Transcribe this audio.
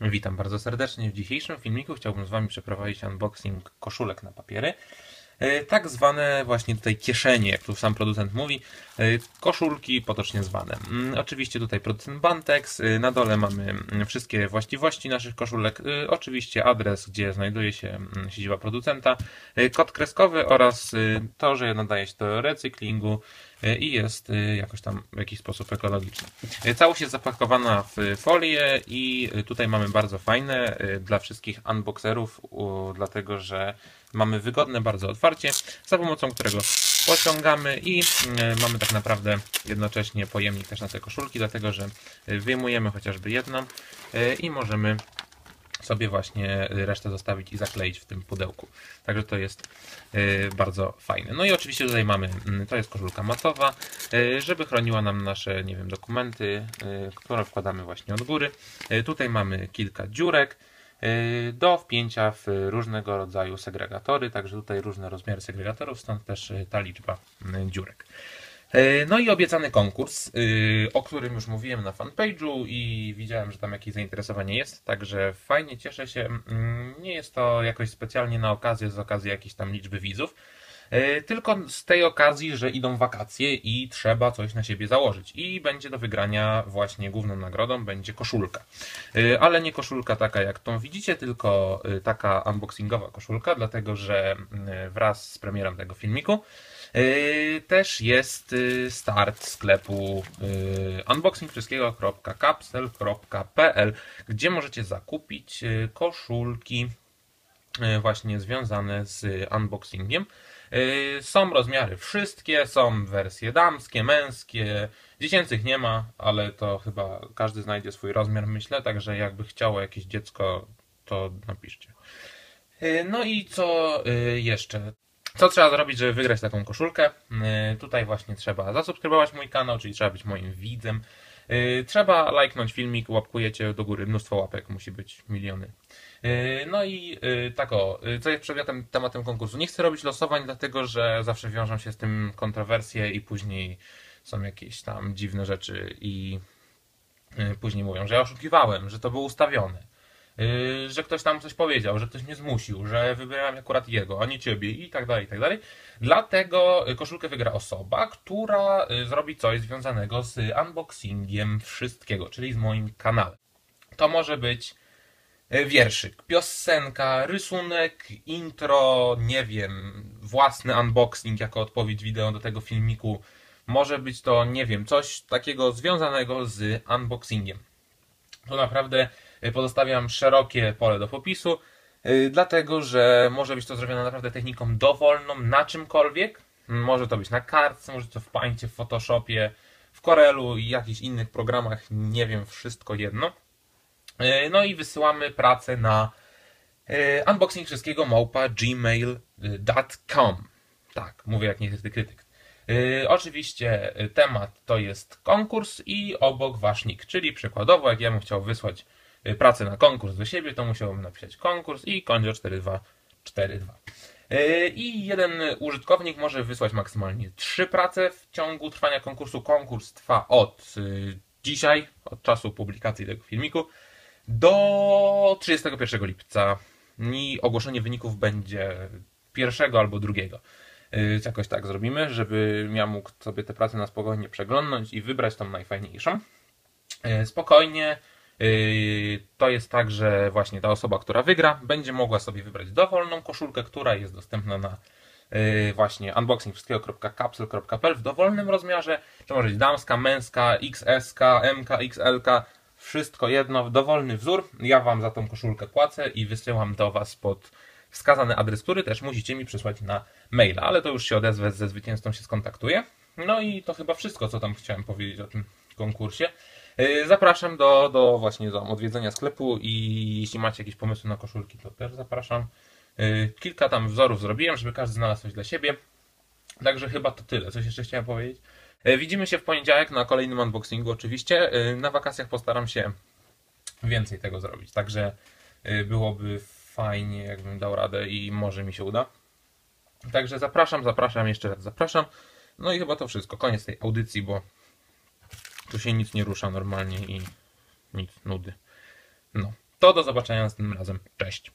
Witam bardzo serdecznie. W dzisiejszym filmiku chciałbym z Wami przeprowadzić unboxing koszulek na papiery. E, Tak zwane właśnie tutaj kieszenie, jak tu sam producent mówi, e, koszulki potocznie zwane. Mm, Oczywiście tutaj producent Bantex, e, na dole mamy mm, wszystkie właściwości naszych koszulek, oczywiście adres, gdzie znajduje się mm, siedziba producenta, kod kreskowy oraz to, że nadaje się do recyklingu i jest e, jakoś tam w jakiś sposób ekologiczny. E, Całość jest zapakowana w folię i e, tutaj mamy bardzo fajne e, dla wszystkich unboxerów, dlatego że mamy wygodne bardzo otwarcie, za pomocą którego pociągamy i e, mamy tak naprawdę jednocześnie pojemnik też na te koszulki, dlatego że e, wyjmujemy chociażby jedną e, i możemy sobie właśnie resztę zostawić i zakleić w tym pudełku. Także to jest e, bardzo fajne. No i oczywiście tutaj mamy, mm, to jest koszulka matowa, e, żeby chroniła nam nasze, nie wiem, dokumenty, e, które wkładamy właśnie od góry. Tutaj mamy kilka dziurek do wpięcia w różnego rodzaju segregatory, także tutaj różne rozmiary segregatorów, stąd też ta liczba mm, dziurek. E, No i obiecany konkurs, y, o którym już mówiłem na fanpage'u i widziałem, że tam jakieś zainteresowanie jest, także fajnie cieszę się. Mm, Nie jest to jakoś specjalnie na okazję, z okazji jakiejś tam liczby widzów, tylko z tej okazji, że idą wakacje i trzeba coś na siebie założyć. I będzie do wygrania właśnie główną nagrodą będzie koszulka. E, Ale nie koszulka taka jak tą widzicie, tylko e, taka unboxingowa koszulka, dlatego że wraz z premierą tego filmiku Też jest start sklepu unboxingwszystkiego.capsel.pl, gdzie możecie zakupić koszulki właśnie związane z unboxingiem. Yy, Są rozmiary wszystkie, są wersje damskie, męskie, dziecięcych nie ma, ale to chyba każdy znajdzie swój rozmiar, myślę, także jakby chciało jakieś dziecko, to napiszcie. Yy, No i co yy, jeszcze? Co trzeba zrobić, żeby wygrać taką koszulkę? Tutaj właśnie trzeba zasubskrybować mój kanał, czyli trzeba być moim widzem. Yy, Trzeba lajknąć filmik, łapkujecie do góry, mnóstwo łapek, musi być miliony. Yy, No i yy, tak o, co jest przedmiotem tematem konkursu? Nie chcę robić losowań, dlatego że zawsze wiążą się z tym kontrowersje i później są jakieś tam dziwne rzeczy i później mówią, że ja oszukiwałem, że to było ustawione. Yy, że ktoś tam coś powiedział, że ktoś mnie zmusił, że wybierałem akurat jego, a nie ciebie i tak dalej, i tak dalej. Dlatego y, koszulkę wygra osoba, która y, zrobi coś związanego z unboxingiem wszystkiego, czyli z moim kanałem. To może być y, wierszyk, piosenka, rysunek, intro, nie wiem, własny unboxing jako odpowiedź wideo do tego filmiku. Może być to, nie wiem, coś takiego związanego z unboxingiem. Tu naprawdę y, pozostawiam szerokie pole do popisu, y, dlatego że może być to zrobione naprawdę techniką dowolną, na czymkolwiek. Może to być na kartce, może to w Paincie, w Photoshopie, w Corelu i jakichś innych programach, nie wiem, wszystko jedno. Y, No i wysyłamy pracę na y, unboxing wszystkiego małpa gmail.com. Tak, mówię jak niestety krytyk. Y, oczywiście y, temat to jest konkurs i obok wasz nick, czyli przykładowo jak ja bym chciał wysłać y, pracę na konkurs do siebie, to musiałbym napisać konkurs i kondzio 4242. Y, I jeden użytkownik może wysłać maksymalnie trzy prace w ciągu trwania konkursu. Konkurs trwa od y, dzisiaj, od czasu publikacji tego filmiku, do 31 lipca. I ogłoszenie wyników będzie pierwszego albo drugiego. Y, Jakoś tak zrobimy, żeby ja mógł sobie te prace na spokojnie przeglądnąć i wybrać tą najfajniejszą. Y, Spokojnie. Y, To jest tak, że właśnie ta osoba, która wygra, będzie mogła sobie wybrać dowolną koszulkę, która jest dostępna na y, właśnie unboxingwszystkiego.capsule.pl w dowolnym rozmiarze. To może być damska, męska, XS, MK, XL, wszystko jedno, dowolny wzór. Ja Wam za tą koszulkę płacę i wysyłam do Was pod wskazany adres, który też musicie mi przysłać na maila, ale to już się odezwę ze zwycięzcą, się skontaktuję. No i to chyba wszystko, co tam chciałem powiedzieć o tym konkursie. Yy, Zapraszam do, do właśnie do odwiedzenia sklepu i jeśli macie jakieś pomysły na koszulki, to też zapraszam. Yy, Kilka tam wzorów zrobiłem, żeby każdy znalazł coś dla siebie. Także chyba to tyle. Coś jeszcze chciałem powiedzieć? Yy, Widzimy się w poniedziałek na kolejnym unboxingu oczywiście. Na wakacjach postaram się więcej tego zrobić. Także byłoby fajnie, jakbym dał radę i może mi się uda. Także zapraszam, zapraszam, jeszcze raz zapraszam. No i chyba to wszystko. Koniec tej audycji, bo tu się nic nie rusza normalnie i nic, nudy. No. To do zobaczenia następnym razem. Cześć.